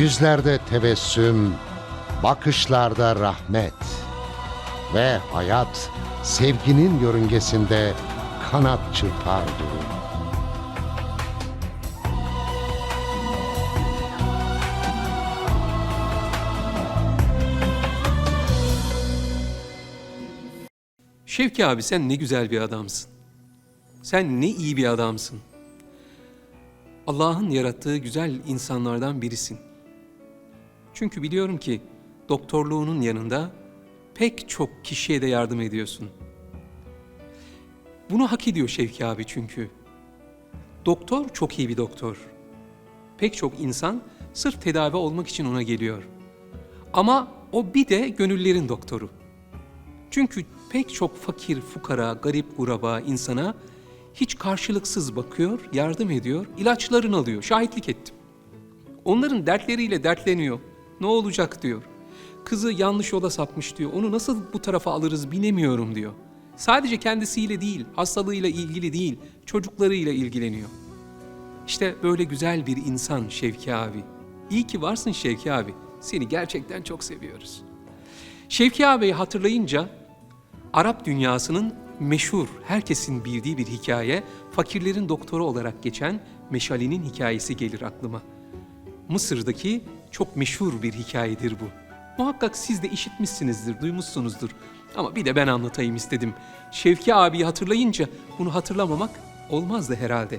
Yüzlerde tebessüm, bakışlarda rahmet ve hayat sevginin yörüngesinde kanat çırpar durur. Şevki abi sen ne güzel bir adamsın. Sen ne iyi bir adamsın. Allah'ın yarattığı güzel insanlardan birisin. Çünkü biliyorum ki doktorluğunun yanında pek çok kişiye de yardım ediyorsun. Bunu hak ediyor Şevki abi çünkü. Doktor çok iyi bir doktor. Pek çok insan sırf tedavi olmak için ona geliyor. Ama o bir de gönüllerin doktoru. Çünkü pek çok fakir, fukara, garip, guraba insana hiç karşılıksız bakıyor, yardım ediyor, ilaçlarını alıyor. Şahitlik ettim. Onların dertleriyle dertleniyor. Ne olacak diyor. Kızı yanlış yola sapmış diyor. Onu nasıl bu tarafa alırız bilemiyorum diyor. Sadece kendisiyle değil, hastalığıyla ilgili değil, çocuklarıyla ilgileniyor. İşte böyle güzel bir insan Şevki abi. İyi ki varsın Şevki abi. Seni gerçekten çok seviyoruz. Şevki ağabeyi hatırlayınca Arap dünyasının meşhur, herkesin bildiği bir hikaye, fakirlerin doktoru olarak geçen Meşali'nin hikayesi gelir aklıma. Mısır'daki çok meşhur bir hikayedir bu. Muhakkak siz de işitmişsinizdir, duymuşsunuzdur. Ama bir de ben anlatayım istedim. Şevki abiyi hatırlayınca bunu hatırlamamak olmazdı herhalde.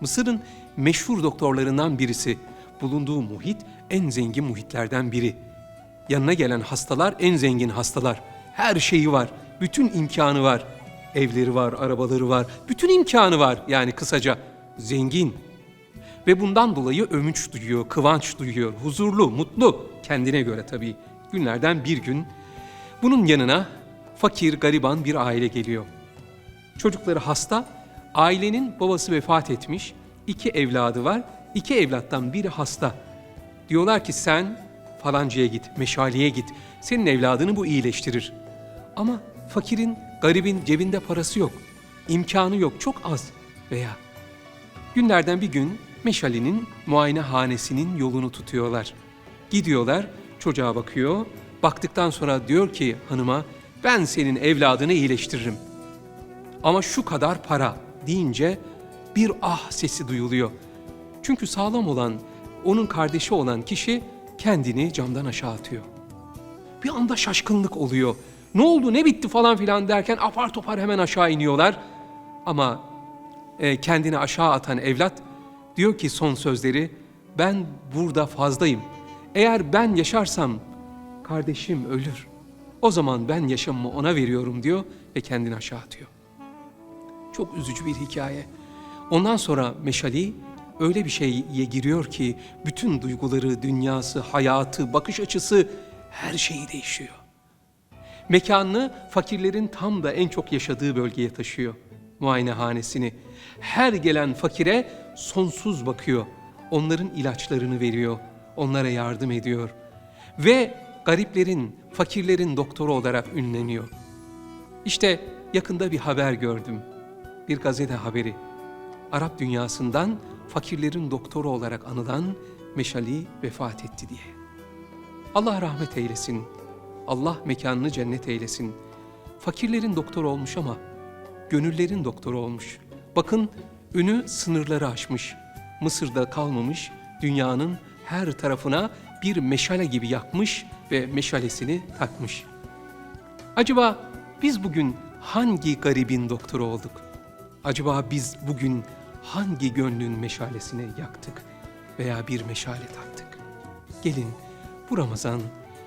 Mısır'ın meşhur doktorlarından birisi. Bulunduğu muhit en zengin muhitlerden biri. Yanına gelen hastalar en zengin hastalar. Her şeyi var, bütün imkanı var. Evleri var, arabaları var, bütün imkanı var. Yani kısaca zengin. Ve bundan dolayı övünç duyuyor, kıvanç duyuyor, huzurlu, mutlu. Kendine göre tabii. Günlerden bir gün bunun yanına fakir, gariban bir aile geliyor. Çocukları hasta, ailenin babası vefat etmiş, iki evladı var, iki evlattan biri hasta. Diyorlar ki sen falancaya git, meşaleye git, senin evladını bu iyileştirir. Ama fakirin, garibin cebinde parası yok, imkanı yok, çok az veya Günlerden bir gün Meşali'nin muayenehanesinin yolunu tutuyorlar. Gidiyorlar, çocuğa bakıyor. Baktıktan sonra diyor ki hanıma, ben senin evladını iyileştiririm. Ama şu kadar para deyince bir ah sesi duyuluyor. Çünkü sağlam olan, onun kardeşi olan kişi kendini camdan aşağı atıyor. Bir anda şaşkınlık oluyor. Ne oldu, ne bitti falan filan derken apar topar hemen aşağı iniyorlar. Ama e, kendini aşağı atan evlat diyor ki son sözleri ben burada fazlayım. Eğer ben yaşarsam kardeşim ölür. O zaman ben yaşamımı ona veriyorum diyor ve kendini aşağı atıyor. Çok üzücü bir hikaye. Ondan sonra Meşali öyle bir şeye giriyor ki bütün duyguları, dünyası, hayatı, bakış açısı her şeyi değişiyor. Mekanını fakirlerin tam da en çok yaşadığı bölgeye taşıyor. Muayenehanesini. Her gelen fakire sonsuz bakıyor. Onların ilaçlarını veriyor. Onlara yardım ediyor. Ve gariplerin, fakirlerin doktoru olarak ünleniyor. İşte yakında bir haber gördüm. Bir gazete haberi. Arap dünyasından fakirlerin doktoru olarak anılan Meşali vefat etti diye. Allah rahmet eylesin. Allah mekanını cennet eylesin. Fakirlerin doktoru olmuş ama gönüllerin doktoru olmuş. Bakın ünü sınırları aşmış. Mısır'da kalmamış, dünyanın her tarafına bir meşale gibi yakmış ve meşalesini takmış. Acaba biz bugün hangi garibin doktoru olduk? Acaba biz bugün hangi gönlün meşalesini yaktık veya bir meşale taktık? Gelin bu Ramazan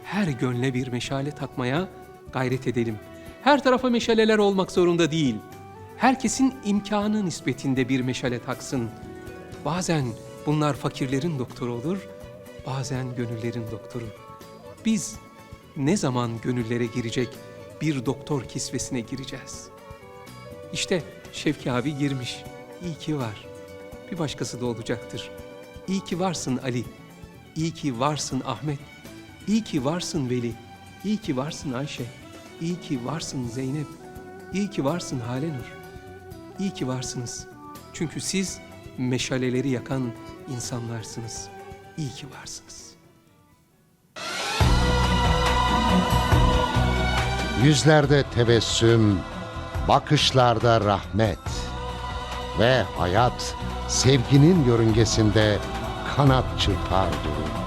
her gönle bir meşale takmaya gayret edelim. Her tarafa meşaleler olmak zorunda değil. Herkesin imkanı nispetinde bir meşale taksın. Bazen bunlar fakirlerin doktoru olur, bazen gönüllerin doktoru. Biz ne zaman gönüllere girecek bir doktor kisvesine gireceğiz? İşte Şevki abi girmiş. İyi ki var. Bir başkası da olacaktır. İyi ki varsın Ali. İyi ki varsın Ahmet. İyi ki varsın Veli. İyi ki varsın Ayşe. İyi ki varsın Zeynep. İyi ki varsın Halenur iyi ki varsınız. Çünkü siz meşaleleri yakan insanlarsınız. İyi ki varsınız. Yüzlerde tebessüm, bakışlarda rahmet ve hayat sevginin yörüngesinde kanat çırpar durur.